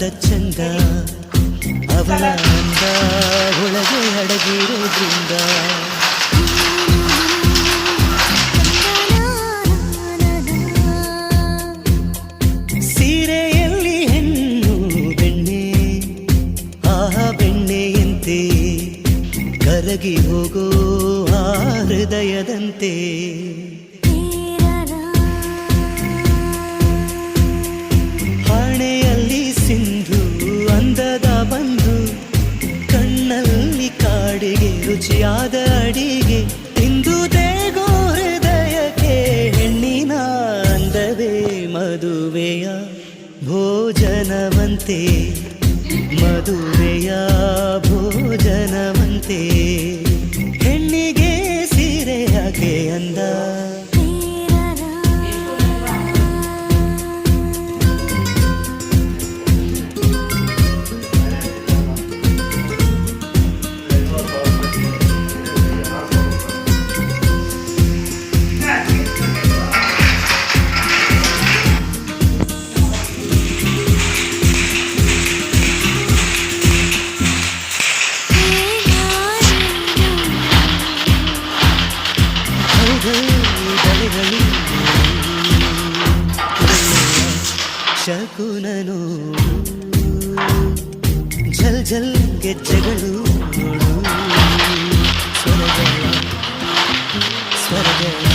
ಅಂದ ಚಂದ ಅವಳ ಅಂದ ಒಳಗೆ ಅಡಗಿರೋದ್ರಿಂದ ಸೀರೆಯಲ್ಲಿ ಬೆಣ್ಣೆ ಆಹ ಬೆಣ್ಣೆಯಂತೆ ಕರಗಿ ಹೋಗೋ ಆ ಹೃದಯದಂತೆ ರುಚಿಯಾದ ಅಡಿಗೆ ತಿಂದು ಹೃದಯಕ್ಕೆ ಹೆಣ್ಣಿನ ಅಂದವೇ ಮದುವೆಯ ಭೋಜನವಂತೆ. ಮದುವೆಯ ಭೋಜನವಂತೆ. ಹೆಣ್ಣಿಗೆ ಸೀರೆ ಅಂದ ಶಕುನನು ಝಲ್ ಝಲ್ ಗೆಜ್ಜೆಗಳು ಸ್ವರಗಳ ಸ್ವರಗಳ ಸರಿಯ